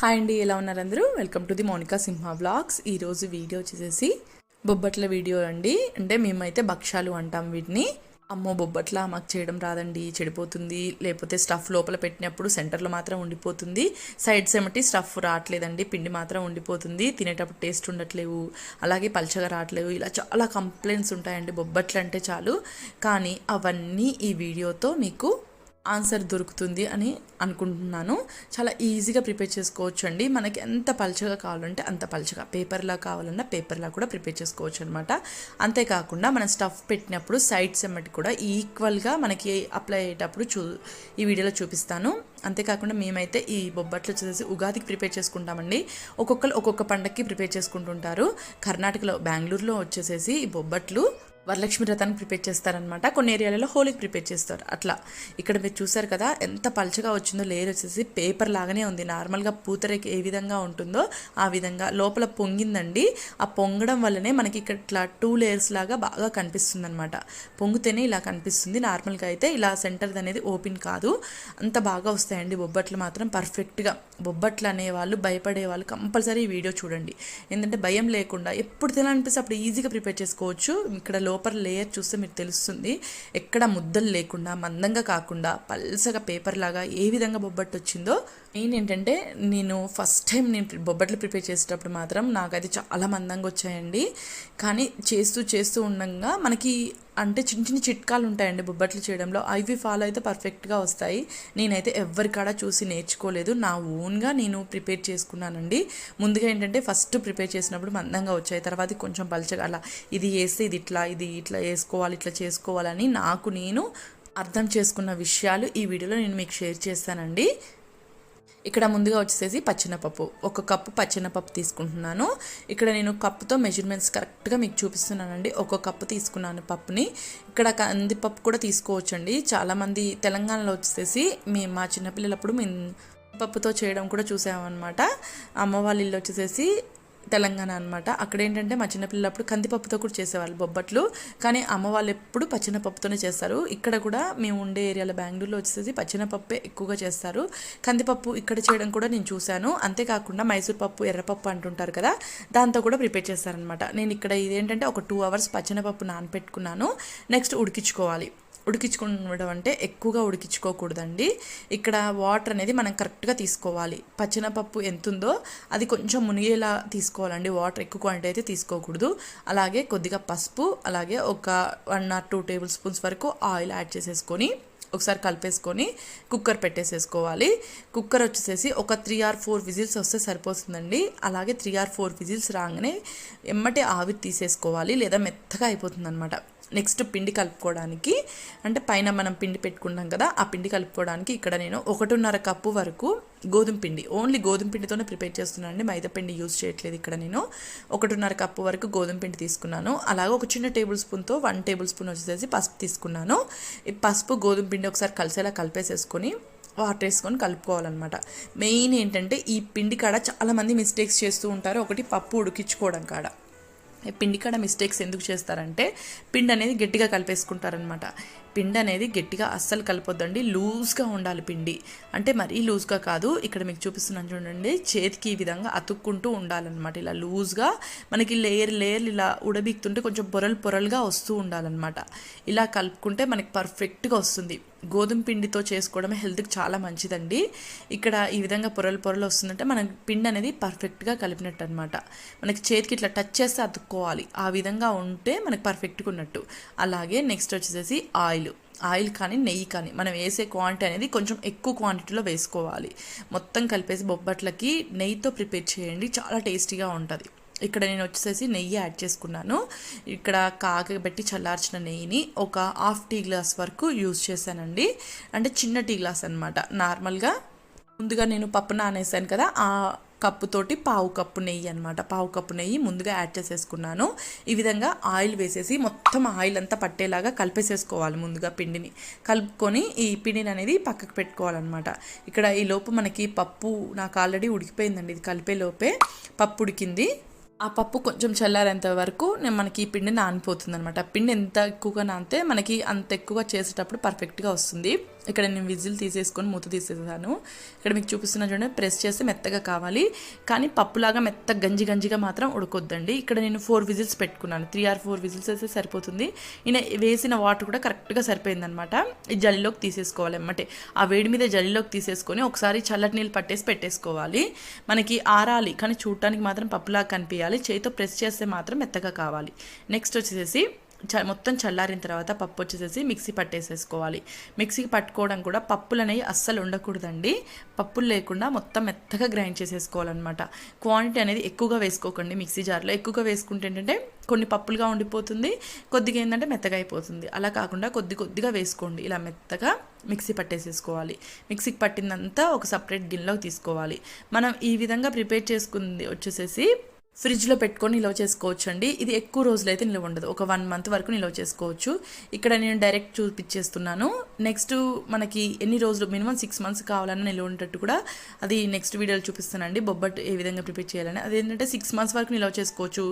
Hi అండి ఎలా ఉన్నారు అందరూ? Welcome to the Monika Simha vlogs ఈరోజు వీడియో వచ్చేసేసి బొబ్బట్ల వీడియో అండి. అంటే మేమైతే భక్ష్యాలు అంటాం వీటిని. అమ్మో బొబ్బట్ల మాకు చేయడం రాదండి చెడిపోతుంది. లేకపోతే స్టఫ్ లోపల పెట్టినప్పుడు సెంటర్లో మాత్రం ఉండిపోతుంది. సైడ్స్ ఏమిటి స్టఫ్ రావట్లేదండి పిండి మాత్రం ఉండిపోతుంది. తినేటప్పుడు టేస్ట్ ఉండట్లేవు. అలాగే పల్చగా రావట్లేవు. ఇలా చాలా కంప్లైంట్స్ ఉంటాయండి బొబ్బట్లు అంటే చాలు. కానీ అవన్నీ ఈ వీడియోతో మీకు ఆన్సర్ దొరుకుతుంది అని అనుకుంటున్నాను. చాలా ఈజీగా ప్రిపేర్ చేసుకోవచ్చు అండి మనకి ఎంత పల్చగా కావాలంటే అంత పలచగా. పేపర్లా కావాలన్నా పేపర్లా కూడా ప్రిపేర్ చేసుకోవచ్చు అనమాట అంతేకాకుండా మనం స్టఫ్ పెట్టినప్పుడు సైడ్స్ ఎమ్మటి కూడా ఈక్వల్గా మనకి అప్లై అయ్యేటప్పుడు చూ ఈ వీడియోలో చూపిస్తాను. అంతేకాకుండా మేమైతే ఈ బొబ్బట్లు వచ్చేసి ఉగాదికి ప్రిపేర్ చేసుకుంటామండి. ఒక్కొక్కరు ఒక్కొక్క పండగకి ప్రిపేర్ చేసుకుంటుంటారు. కర్ణాటకలో బెంగళూరులో వచ్చేసేసి ఈ బొబ్బట్లు వరలక్ష్మి వ్రతానికి ప్రిపేర్ చేస్తారనమాట కొన్ని ఏరియాలలో హోలీకి ప్రిపేర్ చేస్తారు. అట్లా. ఇక్కడ మీరు చూసారు కదా ఎంత పల్చగా వచ్చిందో లేయర్ వచ్చేసి పేపర్ లాగానే ఉంది. నార్మల్గా పూతరేకి ఏ విధంగా ఉంటుందో ఆ విధంగా. లోపల పొంగిందండి. ఆ పొంగడం వల్లనే మనకి ఇక్కడ ఇట్లా టూ లేయర్స్ లాగా బాగా కనిపిస్తుంది అనమాట పొంగితేనే ఇలా కనిపిస్తుంది. నార్మల్గా అయితే ఇలా సెంటర్ అనేది ఓపెన్ కాదు. అంత బాగా వస్తాయండి బొబ్బట్లు మాత్రం పర్ఫెక్ట్గా. బొబ్బట్లు అనేవాళ్ళు భయపడే వాళ్ళు కంపల్సరీ ఈ వీడియో చూడండి. ఎందుకంటే భయం లేకుండా ఎప్పుడు తినాలనిపిస్తే అప్పుడు ఈజీగా ప్రిపేర్ చేసుకోవచ్చు. ఇక్కడ లోపల లేయర్ చూస్తే మీకు తెలుస్తుంది. ఎక్కడ ముద్దలు లేకుండా మందంగా కాకుండా పల్సగా పేపర్ లాగా ఏ విధంగా బొబ్బట్టు వచ్చిందో మెయిన్ ఏంటంటే నేను ఫస్ట్ టైం నేను బొబ్బట్లు ప్రిపేర్ చేసేటప్పుడు మాత్రం నాకు చాలా మందంగా వచ్చాయండి. కానీ చేస్తూ చేస్తూ ఉండగా మనకి అంటే చిన్న చిన్న చిట్కాలు ఉంటాయండి బొబ్బట్లు చేయడంలో. అవి ఫాలో అయితే పర్ఫెక్ట్గా వస్తాయి. నేనైతే ఎవరికాడ చూసి నేర్చుకోలేదు. నా ఓన్గా నేను ప్రిపేర్ చేసుకున్నానండి. ముందుగా ఏంటంటే ఫస్ట్ ప్రిపేర్ చేసినప్పుడు మందంగా వచ్చాయి. తర్వాత కొంచెం పలచగా అలా ఇది వేస్తే ఇది ఇట్లా ఇది ఇట్లా వేసుకోవాలి ఇట్లా చేసుకోవాలని నాకు నేను అర్థం చేసుకున్న విషయాలు ఈ వీడియోలో నేను మీకు షేర్ చేస్తానండి. ఇక్కడ ముందుగా వచ్చేసి పచ్చినపప్పు. ఒక కప్పు పచ్చినపప్పు తీసుకుంటున్నాను. ఇక్కడ నేను కప్పుతో మెజర్మెంట్స్ కరెక్ట్గా మీకు చూపిస్తున్నానండి. ఒక కప్పు తీసుకున్నాను పప్పుని. ఇక్కడ కందిపప్పు కూడా తీసుకోవచ్చండి. చాలామంది తెలంగాణలో వచ్చేసి మేము మా చిన్నపిల్లలప్పుడు మేము పప్పుతో చేయడం కూడా చూసామన్నమాట. అమ్మ వాళ్ళ ఇల్లు వచ్చేసేసి తెలంగాణ అనమాట అక్కడ ఏంటంటే మా చిన్నపిల్లప్పుడు కందిపప్పుతో కూడా చేసేవాళ్ళు బొబ్బట్లు. కానీ అమ్మ వాళ్ళు ఎప్పుడు పచ్చినపప్పుతోనే చేస్తారు. ఇక్కడ కూడా మేము ఉండే ఏరియాలో బెంగళూరులో వచ్చేసి పచ్చినపప్పే ఎక్కువగా చేస్తారు. కందిపప్పు ఇక్కడ చేయడం కూడా నేను చూశాను. అంతేకాకుండా మైసూర్ పప్పు ఎర్రపప్పు అంటుంటారు కదా దాంతో కూడా ప్రిపేర్ చేస్తారనమాట నేను ఇక్కడ ఇదేంటంటే ఒక టూ అవర్స్ పచ్చినపప్పు నానపెట్టుకున్నాను. నెక్స్ట్ ఉడికించుకోవాలి. ఉడికించుకోవడం అంటే ఎక్కువగా ఉడికించుకోకూడదండి. ఇక్కడ వాటర్ అనేది మనం కరెక్ట్గా తీసుకోవాలి. పచ్చినపప్పు ఎంత ఉందో అది కొంచెం మునిగేలా తీసుకోవాలండి. వాటర్ ఎక్కువ క్వాంటిటీ అయితే తీసుకోకూడదు. అలాగే కొద్దిగా పసుపు అలాగే ఒక one or two tablespoons వరకు ఆయిల్ యాడ్ చేసేసుకొని ఒకసారి కలిపేసుకొని కుక్కర్ పెట్టేసేసుకోవాలి. కుక్కర్ వచ్చేసేసి ఒక త్రీ ఆర్ ఫోర్ విజిల్స్ వస్తే సరిపోతుందండి. అలాగే త్రీ ఆర్ ఫోర్ విజిల్స్ రాగానే ఎమ్మటే ఆవిరి తీసేసుకోవాలి. లేదా మెత్తగా అయిపోతుంది అనమాట నెక్స్ట్ పిండి కలుపుకోవడానికి అంటే పైన మనం పిండి పెట్టుకున్నాం కదా ఆ పిండి కలుపుకోవడానికి ఇక్కడ నేను ఒకటిన్నర కప్పు వరకు గోధుమ పిండి ఓన్లీ గోధుమ పిండితోనే ప్రిపేర్ చేస్తున్నాను అండి మైదా పిండి యూజ్ చేయట్లేదు ఇక్కడ నేను. ఒకటిన్నర కప్పు వరకు గోధుమ పిండి తీసుకున్నాను. అలాగే ఒక చిన్న టేబుల్ స్పూన్తో వన్ టేబుల్ స్పూన్ వచ్చేసి పసుపు తీసుకున్నాను. ఈ పసుపు గోధుమ పిండి ఒకసారి కలిసేలా కలిపేసేసుకొని వాటర్ వేసుకొని కలుపుకోవాలన్నమాట. మెయిన్ ఏంటంటే ఈ పిండి కాడ చాలామంది మిస్టేక్స్ చేస్తూ ఉంటారు ఒకటి పప్పు ఉడికించుకోవడం కాడ. పిండి కాడ మిస్టేక్స్ ఎందుకు చేస్తారంటే పిండి అనేది గట్టిగా కలిపేసుకుంటారనమాట పిండి అనేది గట్టిగా అస్సలు కలిపొద్దండి. లూజ్గా ఉండాలి పిండి. అంటే మరీ లూజ్గా కాదు. ఇక్కడ మీకు చూపిస్తున్నాను చూడండి. చేతికి ఈ విధంగా అతుక్కుంటూ ఉండాలన్నమాట. ఇలా లూజ్గా మనకి లేయర్ లేయర్ ఇలా ఉడబీక్తుంటే కొంచెం పొరలు పొరలుగా వస్తూ ఉండాలన్నమాట. ఇలా కలుపుకుంటే మనకి పర్ఫెక్ట్గా వస్తుంది. గోధుమ పిండితో చేసుకోవడమే హెల్త్కి చాలా మంచిదండి. ఇక్కడ ఈ విధంగా పొరలు పొరలు వస్తుందంటే మన పిండి అనేది పర్ఫెక్ట్గా కలిపినట్టు అనమాట మనకి చేతికి ఇట్లా టచ్ చేస్తే అతుక్కోవాలి. ఆ విధంగా ఉంటే మనకి పర్ఫెక్ట్గా ఉన్నట్టు. అలాగే నెక్స్ట్ వచ్చేసి ఆయిల్. ఆయిల్ కానీ నెయ్యి కానీ మనం వేసే క్వాంటిటీ అనేది కొంచెం ఎక్కువ క్వాంటిటీలో వేసుకోవాలి. మొత్తం కలిపేసి బొబ్బట్లకి నెయ్యితో ప్రిపేర్ చేయండి. చాలా టేస్టీగా ఉంటుంది. ఇక్కడ నేను వచ్చేసి నెయ్యి యాడ్ చేసుకున్నాను. ఇక్కడ కాకబెట్టి చల్లార్చిన నెయ్యిని ఒక హాఫ్ టీ గ్లాస్ వరకు యూజ్ చేశానండి. అంటే చిన్న టీ గ్లాస్ అనమాట నార్మల్గా ముందుగా నేను పప్పు నానేసాను కదా ఆ కప్పుతోటి పావు కప్పు నెయ్యి అనమాట పావు కప్పు నెయ్యి ముందుగా యాడ్ చేసేసుకున్నాను. ఈ విధంగా ఆయిల్ వేసేసి మొత్తం ఆయిల్ అంతా పట్టేలాగా కలిపేసేసుకోవాలి ముందుగా పిండిని. కలుపుకొని ఈ పిండిని అనేది పక్కకు పెట్టుకోవాలన్నమాట. ఇక్కడ ఈ లోపు మనకి పప్పు నాకు ఆల్రెడీ ఉడికిపోయిందండి. ఇది కలిపే లోపే పప్పు ఉడికింది. ఆ పప్పు కొంచెం చల్లారేంత వరకు నేను మనకి ఈ పిండి నానిపోతుంది అనమాట పిండి ఎంత ఎక్కువగా నానితే మనకి అంత ఎక్కువగా చేసేటప్పుడు పర్ఫెక్ట్గా వస్తుంది. ఇక్కడ నేను విజిల్ తీసేసుకొని మూత తీసేసాను. ఇక్కడ మీకు చూపిస్తున్న చూడండి ప్రెస్ చేస్తే మెత్తగా కావాలి. కానీ పప్పులాగా మెత్త గంజి గంజిగా మాత్రం ఉడకొద్దండి. ఇక్కడ నేను ఫోర్ విజిల్స్ పెట్టుకున్నాను. త్రీ ఆర్ ఫోర్ విజిల్స్ అయితే సరిపోతుంది. ఈయన వేసిన వాటర్ కూడా కరెక్ట్గా సరిపోయిందనమాట. ఈ జల్లిలోకి తీసేసుకోవాలి అన్నమాట ఆ వేడి మీద జల్లిలోకి తీసేసుకొని ఒకసారి చల్లటి నీళ్ళు పట్టేసి పెట్టేసుకోవాలి. మనకి ఆరాలి కానీ చూడటానికి మాత్రం పప్పులాగా కనిపించాలి. చేతితో ప్రెస్ చేస్తే మాత్రం మెత్తగా కావాలి. నెక్స్ట్ వచ్చేసి చ మొత్తం చల్లారిన తర్వాత పప్పు వచ్చేసేసి మిక్సీ పట్టేసేసుకోవాలి. మిక్సీకి పట్టుకోవడం కూడా పప్పులు అనేవి అస్సలు ఉండకూడదండి. పప్పులు లేకుండా మొత్తం మెత్తగా గ్రైండ్ చేసేసుకోవాలన్నమాట. క్వాంటిటీ అనేది ఎక్కువగా వేసుకోకండి మిక్సీ జార్లో. ఎక్కువగా వేసుకుంటే ఏంటంటే కొన్ని పప్పులుగా ఉండిపోతుంది కొద్దిగా ఏంటంటే మెత్తగా అయిపోతుంది. అలా కాకుండా కొద్ది కొద్దిగా వేసుకోండి. ఇలా మెత్తగా మిక్సీ పట్టేసేసుకోవాలి. మిక్సీకి పట్టిందంతా ఒక సపరేట్ గిన్నెలోకి తీసుకోవాలి. మనం ఈ విధంగా ప్రిపేర్ చేసుకుంది వచ్చేసేసి ఫ్రిడ్జ్లో పెట్టుకొని నిల్వ చేసుకోవచ్చు అండి ఇది ఎక్కువ రోజులు అయితే నిల్వ ఉండదు. ఒక వన్ మంత్ వరకు నిల్వ చేసుకోవచ్చు. ఇక్కడ నేను డైరెక్ట్ చూపించేస్తున్నాను. నెక్స్ట్ మనకి ఎన్ని రోజులు మినిమం సిక్స్ మంత్స్ కావాలన్నా నిల్వ ఉండేటట్టు కూడా అది నెక్స్ట్ వీడియోలో చూపిస్తానండి. బొబ్బట్ ఏ విధంగా ప్రిపేర్ చేయాలని. అదేంటంటే సిక్స్ మంత్స్ వరకు నిల్వ చేసుకోవచ్చు.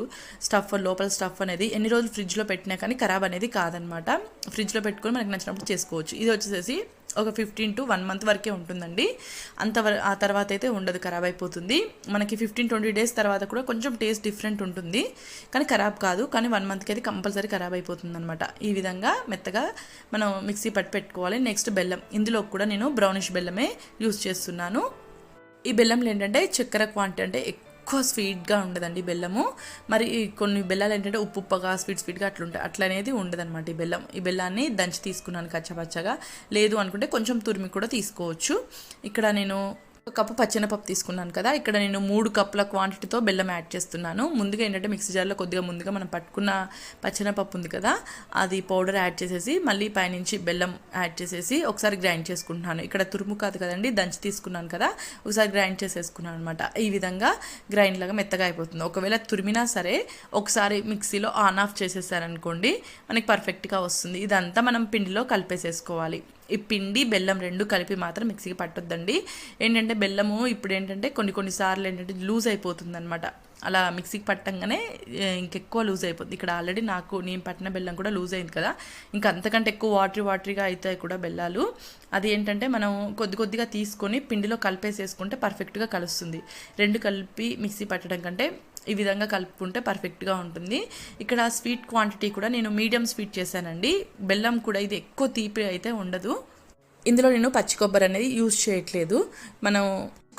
స్టఫ్ లోపల స్టఫ్ అనేది ఎన్ని రోజులు ఫ్రిడ్జ్లో పెట్టినా కానీ ఖరాబ్ అనేది కాదనమాట. ఫ్రిడ్జ్లో పెట్టుకొని మనకి నచ్చినప్పుడు చేసుకోవచ్చు. ఇది వచ్చేసి ఒక ఫిఫ్టీన్ టు వన్ మంత్ వరకే ఉంటుందండి. అంతవర ఆ తర్వాత అయితే ఉండదు ఖరాబ్ అయిపోతుంది. మనకి ఫిఫ్టీన్ ట్వంటీ డేస్ తర్వాత కూడా కొంచెం టేస్ట్ డిఫరెంట్ ఉంటుంది. కానీ ఖరాబ్ కాదు కానీ వన్ మంత్కి అయితే కంపల్సరీ ఖరాబ్ అయిపోతుంది అనమాట ఈ విధంగా మెత్తగా మనం మిక్సీ పట్టి పెట్టుకోవాలి. నెక్స్ట్ బెల్లం. ఇందులో కూడా నేను బ్రౌనిష్ బెల్లమే యూస్ చేస్తున్నాను. ఈ బెల్లంలో ఏంటంటే చక్కెర క్వాంటిటీ అంటే ఎక్కువ ఎక్కువ స్వీట్గా ఉండదండి బెల్లము. మరి కొన్ని బెల్లాలు ఏంటంటే ఉప్పు ఉప్పగా స్వీట్ స్వీట్గా అట్లా ఉంటాయి అట్లనేది ఉండదన్నమాట ఈ బెల్లం. ఈ బెల్లాన్ని దంచి తీసుకున్నాను కచ్చపచ్చగా. లేదు అనుకుంటే కొంచెం తురిమి కూడా తీసుకోవచ్చు. ఇక్కడ నేను ఒక కప్పు పచ్చెనపప్పు తీసుకున్నాను కదా ఇక్కడ నేను మూడు కప్పుల క్వాంటిటీతో బెల్లం యాడ్ చేస్తున్నాను. ముందుగా ఏంటంటే మిక్సీ జార్లో కొద్దిగా ముందుగా మనం పట్టుకున్న పచ్చెనపప్పు ఉంది కదా అది పౌడర్ యాడ్ చేసేసి మళ్ళీ పైనుంచి బెల్లం యాడ్ చేసేసి ఒకసారి గ్రైండ్ చేసుకుంటున్నాను. ఇక్కడ తురుము కాదు కదండి దంచి తీసుకున్నాను కదా ఒకసారి గ్రైండ్ చేసేసుకున్నాను అనమాట ఈ విధంగా గ్రైండ్ లాగా మెత్తగా అయిపోతుంది. ఒకవేళ తురిమినా సరే ఒకసారి మిక్సీలో ఆన్ ఆఫ్ చేసేసారనుకోండి మనకి పర్ఫెక్ట్గా వస్తుంది. ఇదంతా మనం పిండిలో కలిపేసేసుకోవాలి. ఈ పిండి బెల్లం రెండు కలిపి మాత్రం మిక్సీకి పట్టొద్దండి. ఏంటంటే బెల్లము ఇప్పుడు ఏంటంటే కొన్ని కొన్నిసార్లు ఏంటంటే లూజ్ అయిపోతుంది అనమాట అలా మిక్సీకి పట్టంగానే ఇంకెక్కువ లూజ్ అయిపోతుంది ఇక్కడ ఆల్రెడీ నాకు నేను పట్టిన బెల్లం కూడా లూజ్ అయింది కదా. ఇంకా అంతకంటే ఎక్కువ వాటరీ వాటరీగా అవుతాయి కూడా బెల్లాలు. అది ఏంటంటే మనం కొద్ది కొద్దిగా తీసుకొని పిండిలో కలిపేసేసుకుంటే పర్ఫెక్ట్గా కలుస్తుంది. రెండు కలిపి మిక్సీ పట్టడం కంటే ఈ విధంగా కలుపుకుంటే పర్ఫెక్ట్గా ఉంటుంది. ఇక్కడ స్వీట్ క్వాంటిటీ కూడా నేను మీడియం స్వీట్ చేశానండి. బెల్లం కూడా ఇది ఎక్కువ తీపి అయితే ఉండదు. ఇందులో నేను పచ్చి కొబ్బరి అనేది యూజ్ చేయట్లేదు. మనం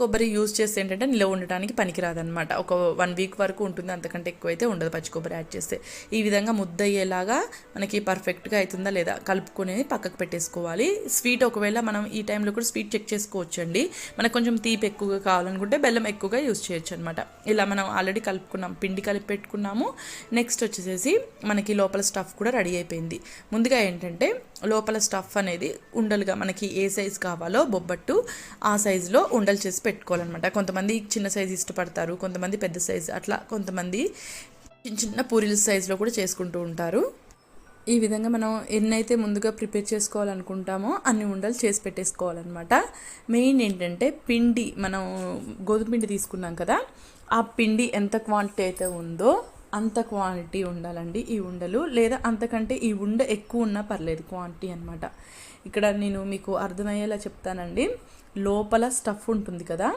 కొబ్బరి యూజ్ చేస్తే ఏంటంటే నిలవ ఉండటానికి పనికిరాదనమాట ఒక వన్ వీక్ వరకు ఉంటుంది అంతకంటే ఎక్కువ అయితే ఉండదు పచ్చి కొబ్బరి యాడ్ చేస్తే. ఈ విధంగా ముద్ద అయ్యేలాగా మనకి పర్ఫెక్ట్గా అవుతుందా లేదా కలుపుకొని పక్కకు పెట్టేసుకోవాలి. స్వీట్ ఒకవేళ మనం ఈ టైంలో కూడా స్వీట్ చెక్ చేసుకోవచ్చు అండి మనకు కొంచెం తీపి ఎక్కువగా కావాలనుకుంటే బెల్లం ఎక్కువగా యూజ్ చేయొచ్చు అనమాట ఇలా మనం ఆల్రెడీ కలుపుకున్నాం పిండి కలిపి పెట్టుకున్నాము. నెక్స్ట్ వచ్చేసేసి మనకి లోపల స్టఫ్ కూడా రెడీ అయిపోయింది. ముందుగా ఏంటంటే లోపల స్టఫ్ అనేది ఉండలుగా మనకి ఏ సైజ్ కావాలో బొబ్బట్టు ఆ సైజులో ఉండలు చేసి పెట్టుకోవాలన్నమాట. కొంతమంది చిన్న సైజు ఇష్టపడతారు కొంతమంది పెద్ద సైజు అట్లా కొంతమంది చిన్న చిన్న పూరీల సైజులో కూడా చేసుకుంటూ ఉంటారు. ఈ విధంగా మనం ఎన్నైతే ముందుగా ప్రిపేర్ చేసుకోవాలనుకుంటామో అన్ని ఉండలు చేసి పెట్టేసుకోవాలన్నమాట. మెయిన్ ఏంటంటే పిండి మనం గోధుమ పిండి తీసుకున్నాం కదా ఆ పిండి ఎంత క్వాంటిటీ అయితే ఉందో అంత క్వాంటిటీ ఉండాలండి ఈ ఉండలు. లేదా అంతకంటే ఈ ఉండ ఎక్కువ ఉన్నా పర్లేదు క్వాంటిటీ అనమాట ఇక్కడ నేను మీకు అర్థమయ్యేలా చెప్తానండి. లోపల స్టఫ్ ఉంటుంది కదా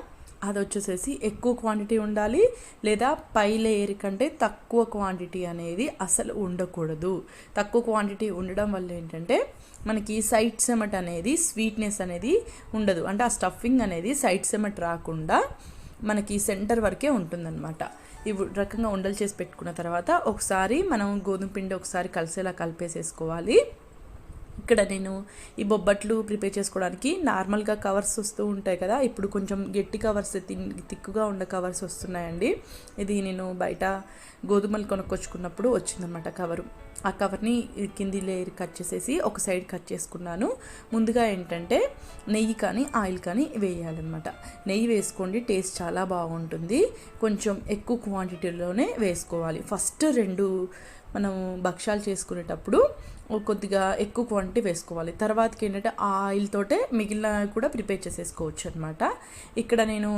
అది వచ్చేసేసి ఎక్కువ క్వాంటిటీ ఉండాలి లేదా పై లేయర్ కంటే తక్కువ క్వాంటిటీ అనేది అసలు ఉండకూడదు. తక్కువ క్వాంటిటీ ఉండడం వల్ల ఏంటంటే మనకి సైడ్ సెమట్ అనేది స్వీట్నెస్ అనేది ఉండదు. అంటే ఆ స్టఫింగ్ అనేది సైడ్ సెమట్ రాకుండా మనకి సెంటర్ వరకే ఉంటుందన్నమాట. ఈ రకంగా ఉండలు చేసి పెట్టుకున్న తర్వాత ఒకసారి మనం గోధుమ పిండి ఒకసారి కలిసేలా కలిపేసేసుకోవాలి. ఇక్కడ నేను ఈ బొబ్బట్లు ప్రిపేర్ చేసుకోవడానికి నార్మల్గా కవర్స్ వస్తూ ఉంటాయి కదా ఇప్పుడు కొంచెం గట్టి కవర్స్ తిక్కుగా ఉండే కవర్స్ వస్తున్నాయండి. ఇది నేను బయట గోధుమలు కొనుక్కొచ్చుకున్నప్పుడు వచ్చిందనమాట కవరు. ఆ కవర్ని కింది లేయర్ కట్ చేసేసి ఒక సైడ్ కట్ చేసుకున్నాను. ముందుగా ఏంటంటే నెయ్యి కానీ ఆయిల్ కానీ వేయాలన్నమాట. నెయ్యి వేసుకోండి టేస్ట్ చాలా బాగుంటుంది. కొంచెం ఎక్కువ క్వాంటిటీలోనే వేసుకోవాలి. ఫస్ట్ రెండు మనం భక్ష్యాలు చేసుకునేటప్పుడు కొద్దిగా ఎక్కువ క్వాంటిటీ వేసుకోవాలి. తర్వాతకి ఏంటంటే ఆ ఆయిల్ తోటే మిగిలిన కూడా ప్రిపేర్ చేసేసుకోవచ్చు అనమాట ఇక్కడ నేను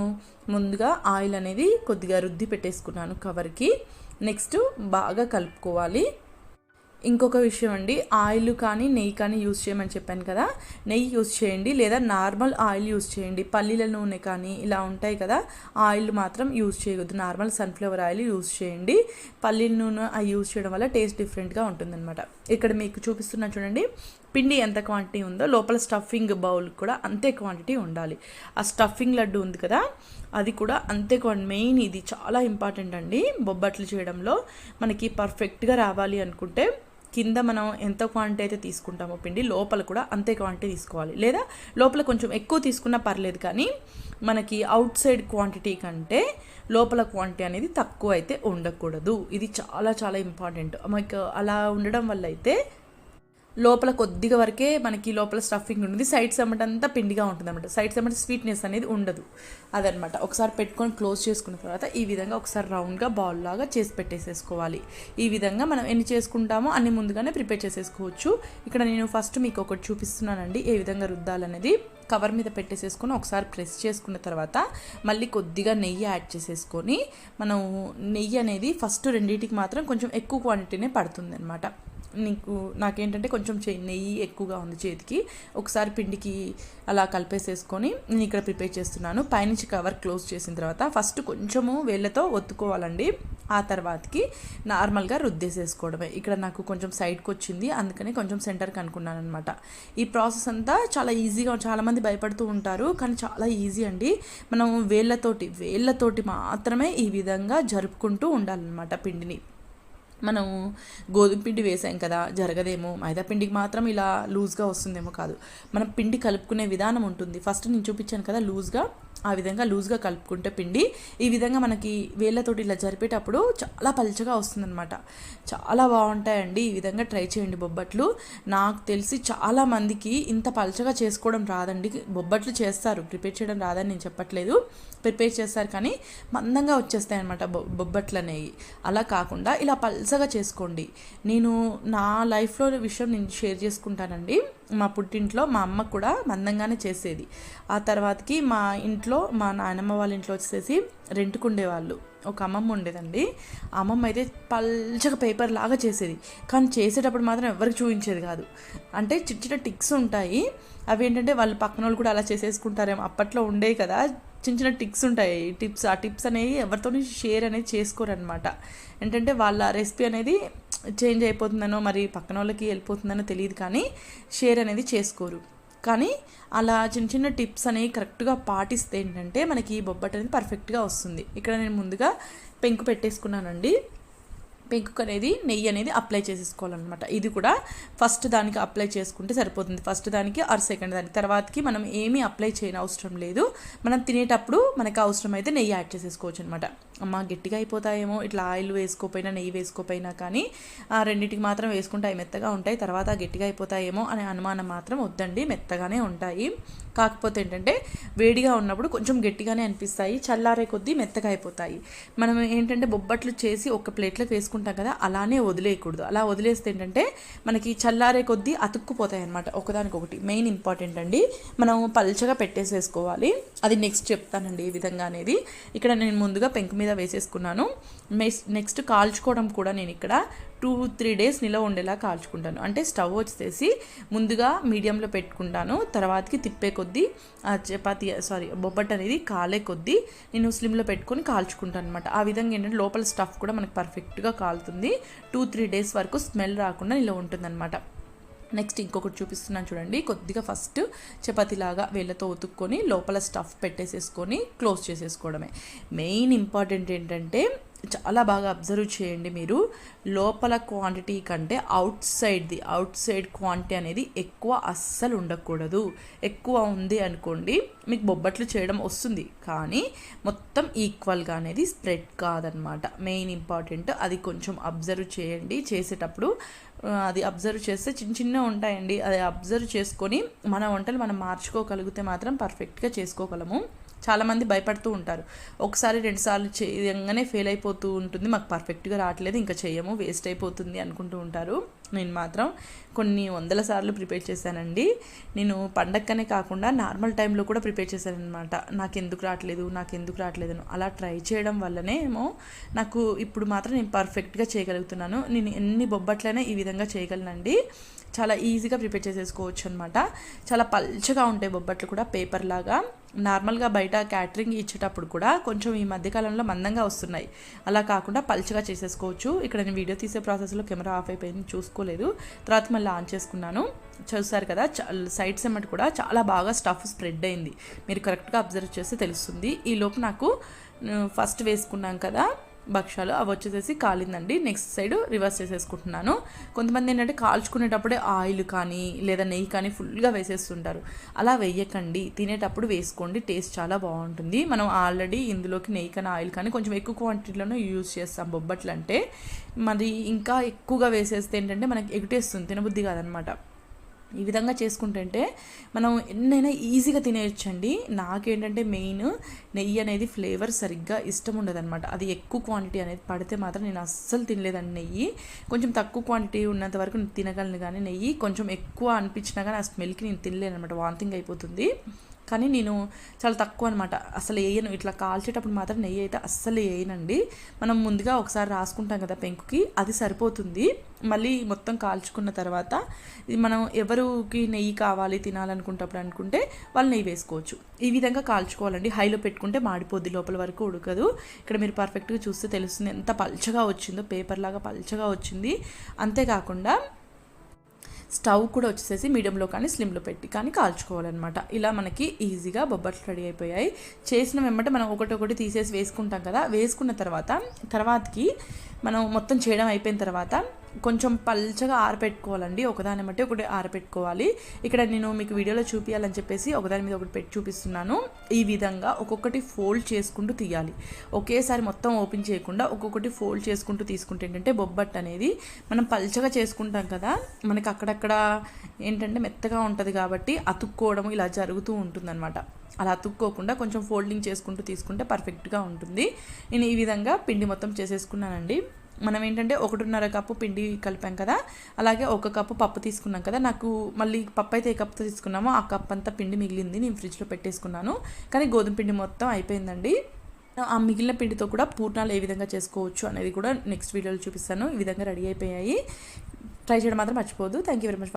ముందుగా ఆయిల్ అనేది కొద్దిగా రుద్ది పెట్టేసుకున్నాను కవర్కి నెక్స్ట్ బాగా కలుపుకోవాలి. ఇంకొక విషయం అండి ఆయిల్ కానీ నెయ్యి కానీ యూస్ చేయమని చెప్పాను కదా నెయ్యి యూస్ చేయండి లేదా నార్మల్ ఆయిల్ యూస్ చేయండి పల్లీల నూనె కానీ ఇలా ఉంటాయి కదా ఆయిల్ మాత్రం యూస్ చేయవద్దు నార్మల్ సన్ఫ్లవర్ ఆయిల్ యూస్ చేయండి పల్లీల నూనె అవి యూస్ చేయడం వల్ల టేస్ట్ డిఫరెంట్గా ఉంటుందన్నమాట. ఇక్కడ మీకు చూపిస్తున్నా చూడండి పిండి ఎంత క్వాంటిటీ ఉందో లోపల స్టఫింగ్ బౌల్ కూడా అంతే క్వాంటిటీ ఉండాలి. ఆ స్టఫింగ్ లడ్డు ఉంది కదా అది కూడా అంతే క్వాంటి మెయిన్ ఇది చాలా ఇంపార్టెంట్ అండి బొబ్బట్లు చేయడంలో మనకి పర్ఫెక్ట్గా రావాలి అనుకుంటే కింద మనం ఎంత క్వాంటిటీ అయితే తీసుకుంటామో పిండి లోపల కూడా అంతే క్వాంటిటీ తీసుకోవాలి. లేదా లోపల కొంచెం ఎక్కువ తీసుకున్నా పర్లేదు కానీ మనకి అవుట్ సైడ్ క్వాంటిటీ కంటే లోపల క్వాంటిటీ అనేది తక్కువ అయితే ఉండకూడదు. ఇది చాలా చాలా ఇంపార్టెంట్ మనకు అలా ఉండడం వల్ల అయితే లోపల కొద్దిగా వరకే మనకి లోపల స్టఫింగ్ ఉంటుంది. సైడ్ అంతా పిండిగా ఉంటుంది అనమాట సైడ్ సెమట స్వీట్నెస్ అనేది ఉండదు. అదనమాట ఒకసారి పెట్టుకొని క్లోజ్ చేసుకున్న తర్వాత ఈ విధంగా ఒకసారి రౌండ్గా బాల్ లాగా చేసి పెట్టేసేసుకోవాలి. ఈ విధంగా మనం ఎన్ని చేసుకుంటామో అన్ని ముందుగానే ప్రిపేర్ చేసేసుకోవచ్చు. ఇక్కడ నేను ఫస్ట్ మీకు ఒకటి చూపిస్తున్నానండి. ఏ విధంగా రుద్దాలనేది. కవర్ మీద పెట్టేసేసుకొని ఒకసారి ప్రెస్ చేసుకున్న తర్వాత మళ్ళీ కొద్దిగా నెయ్యి యాడ్ చేసేసుకొని మనం నెయ్యి అనేది ఫస్ట్ రెండింటికి మాత్రం కొంచెం ఎక్కువ క్వాంటిటీనే పడుతుంది అనమాట నీకు నాకేంటంటే కొంచెం చే నెయ్యి ఎక్కువగా ఉంది చేతికి. ఒకసారి పిండికి అలా కలిపేసేసుకొని నేను ఇక్కడ ప్రిపేర్ చేస్తున్నాను. పైనుంచి కవర్ క్లోజ్ చేసిన తర్వాత ఫస్ట్ కొంచెము వేళ్ళతో ఒత్తుకోవాలండి. ఆ తర్వాతకి నార్మల్గా రుద్దేసేసుకోవడమే. ఇక్కడ నాకు కొంచెం సైడ్కి వచ్చింది అందుకని కొంచెం సెంటర్కి అనుకున్నాను అనమాట ఈ ప్రాసెస్ అంతా చాలా ఈజీగా చాలామంది భయపడుతూ ఉంటారు కానీ చాలా ఈజీ అండి. మనం వేళ్ళతోటి వేళ్ళతోటి మాత్రమే ఈ విధంగా జరుపుకుంటూ ఉండాలన్నమాట పిండిని. మనం గోధుమ పిండి వేసాం కదా జరగదేమో. మైదా పిండికి మాత్రం ఇలా లూజ్గా వస్తుందేమో కాదు. మనం పిండి కలుపుకునే విధానం ఉంటుంది. ఫస్ట్ నేను చూపించాను కదా లూజ్గా. ఆ విధంగా లూజ్గా కలుపుకుంటే పిండి. ఈ విధంగా మనకి వేళ్ళతోటి ఇలా జరిపేటప్పుడు చాలా పలుచగా వస్తుందన్నమాట. చాలా బాగుంటాయండి. ఈ విధంగా ట్రై చేయండి బొబ్బట్లు. నాకు తెలిసి చాలా మందికి ఇంత పలుచగా చేసుకోవడం రాదండి. బొబ్బట్లు చేస్తారు. ప్రిపేర్ చేయడం రాదని నేను చెప్పట్లేదు. ప్రిపేర్ చేస్తారు కానీ మందంగా వచ్చేస్తాయి అనమాట బొబ్బట్లు అనేవి అలా కాకుండా ఇలా పల్ పల్చగా చేసుకోండి. నేను నా లైఫ్లో విషయం నేను షేర్ చేసుకుంటానండి. మా పుట్టింట్లో మా అమ్మ కూడా మందంగానే చేసేది. ఆ తర్వాతకి మా ఇంట్లో మా నాయనమ్మ వాళ్ళ ఇంట్లో వచ్చేసి రెంట్కు ఉండేవాళ్ళు ఒక అమ్మమ్మ ఉండేదండి. అమ్మమ్మ అయితే పల్చగా పేపర్ లాగా చేసేది. కానీ చేసేటప్పుడు మాత్రం ఎవరికి చూపించేది కాదు. అంటే చిన్న చిన్న టిక్స్ ఉంటాయి. అవి ఏంటంటే వాళ్ళు పక్కన వాళ్ళు కూడా అలా చేసేసుకుంటారేమో. అప్పట్లో ఉండేవి కదా. చిన్న చిన్న టిప్స్ ఉంటాయి. టిప్స్ ఆ టిప్స్ అనేవి ఎవరితో షేర్ అనేది చేసుకోరనమాట ఏంటంటే వాళ్ళ రెసిపీ అనేది చేంజ్ అయిపోతుందనో మరి పక్కన వాళ్ళకి వెళ్ళిపోతుందనో తెలియదు కానీ షేర్ అనేది చేసుకోరు. కానీ అలా చిన్న చిన్న టిప్స్ అనేవి కరెక్ట్గా పాటిస్తే ఏంటంటే మనకి బొబ్బట్ అనేది పర్ఫెక్ట్గా వస్తుంది. ఇక్కడ నేను ముందుగా పెంకు పెట్టేసుకున్నానండి. పెంకుకు అనేది నెయ్యి అనేది అప్లై చేసేసుకోవాలన్నమాట. ఇది కూడా ఫస్ట్ దానికి అప్లై చేసుకుంటే సరిపోతుంది. ఫస్ట్ దానికి ఆర్ సెకండ్ దానికి. తర్వాతకి మనం ఏమీ అప్లై చేయని అవసరం లేదు. మనం తినేటప్పుడు మనకు అవసరమైతే నెయ్యి యాడ్ చేసేసుకోవచ్చు అనమాట అమ్మ గట్టిగా అయిపోతాయేమో. ఇట్లా ఆయిల్ వేసుకోపోయినా నెయ్యి వేసుకోపోయినా కానీ ఆ రెండింటికి మాత్రం వేసుకుంటే అవి మెత్తగా ఉంటాయి. తర్వాత గట్టిగా అయిపోతాయేమో అనే అనుమానం మాత్రం వద్దండి. మెత్తగానే ఉంటాయి. కాకపోతే ఏంటంటే వేడిగా ఉన్నప్పుడు కొంచెం గట్టిగానే అనిపిస్తాయి. చల్లారే కొద్దీ మెత్తగా అయిపోతాయి. మనం ఏంటంటే బొబ్బట్లు చేసి ఒక ప్లేట్లోకి వేసుకుంటాం కదా అలానే వదిలేయకూడదు. అలా వదిలేస్తే ఏంటంటే మనకి చల్లారే కొద్దీ అతుక్కుపోతాయి అనమాట ఒకదానికొకటి. మెయిన్ ఇంపార్టెంట్ అండి మనం పల్చగా పెట్టేసేసుకోవాలి. అది నెక్స్ట్ చెప్తానండి ఈ విధంగా అనేది. ఇక్కడ నేను ముందుగా పెంకు మీద వేసేసుకున్నాను. నెక్స్ట్ కాల్చుకోవడం కూడా నేను ఇక్కడ టూ త్రీ డేస్ నిలవ ఉండేలా కాల్చుకుంటాను. అంటే స్టవ్ వచ్చేసి ముందుగా మీడియంలో పెట్టుకుంటాను. తర్వాతకి తిప్పే కొద్దీ ఆ చపాతి సారీ బొబ్బట్ అనేది కాలే కొద్దీ నేను స్లిమ్లో పెట్టుకొని కాల్చుకుంటాను అనమాట ఆ విధంగా ఏంటంటే లోపల స్టఫ్ కూడా మనకు పర్ఫెక్ట్గా కాలుతుంది. టూ త్రీ డేస్ వరకు స్మెల్ రాకుండా నిలవ ఉంటుందన్నమాట. నెక్స్ట్ ఇంకొకటి చూపిస్తున్నాను చూడండి. కొద్దిగా ఫస్ట్ చపాతీలాగా వేళ్ళతో ఉతుక్కొని లోపల స్టఫ్ పెట్టేసేసుకొని క్లోజ్ చేసేసుకోవడమే. మెయిన్ ఇంపార్టెంట్ ఏంటంటే చాలా బాగా అబ్జర్వ్ చేయండి మీరు. లోపల క్వాంటిటీ కంటే అవుట్ సైడ్ది అవుట్ సైడ్ క్వాంటిటీ అనేది ఎక్కువ అస్సలు ఉండకూడదు. ఎక్కువ ఉంది అనుకోండి మీకు బొబ్బట్లు చేయడం వస్తుంది. కానీ మొత్తం ఈక్వల్గా అనేది స్ప్రెడ్ కాదనమాట. మెయిన్ ఇంపార్టెంట్ అది కొంచెం అబ్జర్వ్ చేయండి. చేసేటప్పుడు అది అబ్జర్వ్ చేస్తే చిన్న చిన్న ఉంటాయండి. అది అబ్జర్వ్ చేసుకొని మన వంటలు మనం మార్చుకోగలిగితే మాత్రం పర్ఫెక్ట్గా చేసుకోగలము. చాలామంది భయపడుతూ ఉంటారు. ఒకసారి రెండుసార్లు చేయగానే ఫెయిల్ అయిపోతూ ఉంటుంది. మాకు పర్ఫెక్ట్గా రావట్లేదు. ఇంకా చేయము. వేస్ట్ అయిపోతుంది అనుకుంటూ ఉంటారు. నేను మాత్రం కొన్ని వందల సార్లు ప్రిపేర్ చేశానండి. నేను పండక్కనే కాకుండా నార్మల్ టైంలో కూడా ప్రిపేర్ చేశాను అనమాట నాకు ఎందుకు రావట్లేదు నాకు ఎందుకు రావట్లేదు అలా ట్రై చేయడం వల్లనే ఏమో నాకు ఇప్పుడు మాత్రం నేను పర్ఫెక్ట్గా చేయగలుగుతున్నాను. నేను ఎన్ని బొబ్బట్లైనా ఈ విధంగా చేయగలనండి. చాలా ఈజీగా ప్రిపేర్ చేసేసుకోవచ్చు అనమాట చాలా పల్చగా ఉంటాయి బొబ్బట్లు కూడా పేపర్ లాగా నార్మల్గా బయట క్యాటరింగ్ ఇచ్చేటప్పుడు కూడా కొంచెం ఈ మధ్యకాలంలో మందంగా వస్తున్నాయి. అలా కాకుండా పల్చగా చేసేసుకోవచ్చు. ఇక్కడ నేను వీడియో తీసే ప్రాసెస్లో కెమెరా ఆఫ్ అయిపోయింది చూసుకోలేదు. తర్వాత మళ్ళీ ఆన్ చేసుకున్నాను. చూసారు కదా సైడ్ ఎమ్మటి కూడా చాలా బాగా స్టఫ్ స్ప్రెడ్ అయింది. మీరు కరెక్ట్గా అబ్జర్వ్ చేస్తే తెలుస్తుంది. ఈ లోపు నాకు ఫస్ట్ వేసుకున్నాం కదా భక్ష్యాలు అవి వచ్చేసేసి కాలిందండి. నెక్స్ట్ సైడ్ రివర్స్ చేసేసుకుంటున్నాను. కొంతమంది ఏంటంటే కాల్చుకునేటప్పుడే ఆయిల్ కానీ లేదా నెయ్యి కానీ ఫుల్గా వేసేస్తుంటారు. అలా వేయకండి. తినేటప్పుడు వేసుకోండి. టేస్ట్ చాలా బాగుంటుంది. మనం ఆల్రెడీ ఇందులోకి నెయ్యి కానీ ఆయిల్ కానీ కొంచెం ఎక్కువ క్వాంటిటీలోనే యూజ్ చేస్తాం బొబ్బట్లు అంటే మరి ఇంకా ఎక్కువగా వేసేస్తే ఏంటంటే మనకి ఎగుటేస్తుంది. తినబుద్ధి కాదనమాట. ఈ విధంగా చేసుకుంటుంటే మనం ఎన్నైనా ఈజీగా తినేయచ్చండి. నాకేంటంటే మెయిన్ నెయ్యి అనేది ఫ్లేవర్ సరిగ్గా ఇష్టం ఉండదన్నమాట. అది ఎక్కువ క్వాంటిటీ అనేది పడితే మాత్రం నేను అస్సలు తినలేదండి నెయ్యి. కొంచెం తక్కువ క్వాంటిటీ ఉన్నంత వరకు నేను తినగలను కానీ నెయ్యి కొంచెం ఎక్కువ అనిపించినా కానీ ఆ స్మెల్కి నేను తినలేను అనమాట వాంతింగ్ అయిపోతుంది. కానీ నేను చాలా తక్కువ అనమాట అసలు వేయను. ఇట్లా కాల్చేటప్పుడు మాత్రం నెయ్యి అయితే అస్సలు వేయనండి. మనం ముందుగా ఒకసారి రాసుకుంటాం కదా పెంకుకి అది సరిపోతుంది. మళ్ళీ మొత్తం కాల్చుకున్న తర్వాత ఇది మనం ఎవరికి నెయ్యి కావాలి తినాలనుకుంటప్పుడు అనుకుంటే వాళ్ళు నెయ్యి వేసుకోవచ్చు. ఈ విధంగా కాల్చుకోవాలండి. హైలో పెట్టుకుంటే మాడిపోద్ది లోపల వరకు ఉడకదు. ఇక్కడ మీరు పర్ఫెక్ట్గా చూస్తే తెలుస్తుంది ఎంత పల్చగా వచ్చిందో పేపర్ లాగా పల్చగా వచ్చింది. అంతేకాకుండా స్టవ్ కూడా వచ్చేసేసి మీడియంలో కానీ స్లిమ్లో పెట్టి కానీ కాల్చుకోవాలన్నమాట. ఇలా మనకి ఈజీగా బొబ్బట్లు రెడీ అయిపోయాయి. చేసిన వెంబట మనం ఒకటి ఒకటి తీసేసి వేసుకుంటాం కదా. వేసుకున్న తర్వాత తర్వాతకి మనం మొత్తం చేయడం అయిపోయిన తర్వాత కొంచెం పల్చగా ఆరపెట్టుకోవాలండి. ఒకదాని బట్టి ఒకటి ఆరపెట్టుకోవాలి. ఇక్కడ నేను మీకు వీడియోలో చూపించాలని చెప్పేసి ఒకదాని మీద ఒకటి పెట్టి చూపిస్తున్నాను. ఈ విధంగా ఒక్కొక్కటి ఫోల్డ్ చేసుకుంటూ తీయాలి. ఒకేసారి మొత్తం ఓపెన్ చేయకుండా ఒక్కొక్కటి ఫోల్డ్ చేసుకుంటూ తీసుకుంటే ఏంటంటే బొబ్బట్ అనేది మనం పల్చగా చేసుకుంటాం కదా మనకి అక్కడక్కడ ఏంటంటే మెత్తగా ఉంటుంది కాబట్టి అతుక్కోవడం ఇలా జరుగుతూ ఉంటుందన్నమాట. అలా అతుక్కోకుండా కొంచెం ఫోల్డింగ్ చేసుకుంటూ తీసుకుంటే పర్ఫెక్ట్గా ఉంటుంది. నేను ఈ విధంగా పిండి మొత్తం చేసేసుకున్నానండి. మనం ఏంటంటే ఒకటిన్నర కప్పు పిండి కలిపాం కదా అలాగే ఒక కప్పు పప్పు తీసుకున్నాం కదా నాకు మళ్ళీ పప్పు అయితే ఏ కప్తో తీసుకున్నామో ఆ కప్ అంతా పిండి మిగిలింది నేను ఫ్రిడ్జ్లో పెట్టేసుకున్నాను. కానీ గోధుమ పిండి మొత్తం అయిపోయిందండి. ఆ మిగిలిన పిండితో కూడా పూర్ణాలు ఏ విధంగా చేసుకోవచ్చు అనేది కూడా నెక్స్ట్ వీడియోలో చూపిస్తాను. ఈ విధంగా రెడీ అయిపోయాయి. ట్రై చేయడం మాత్రం మర్చిపోదు థ్యాంక్ యూ వెరీ మచ్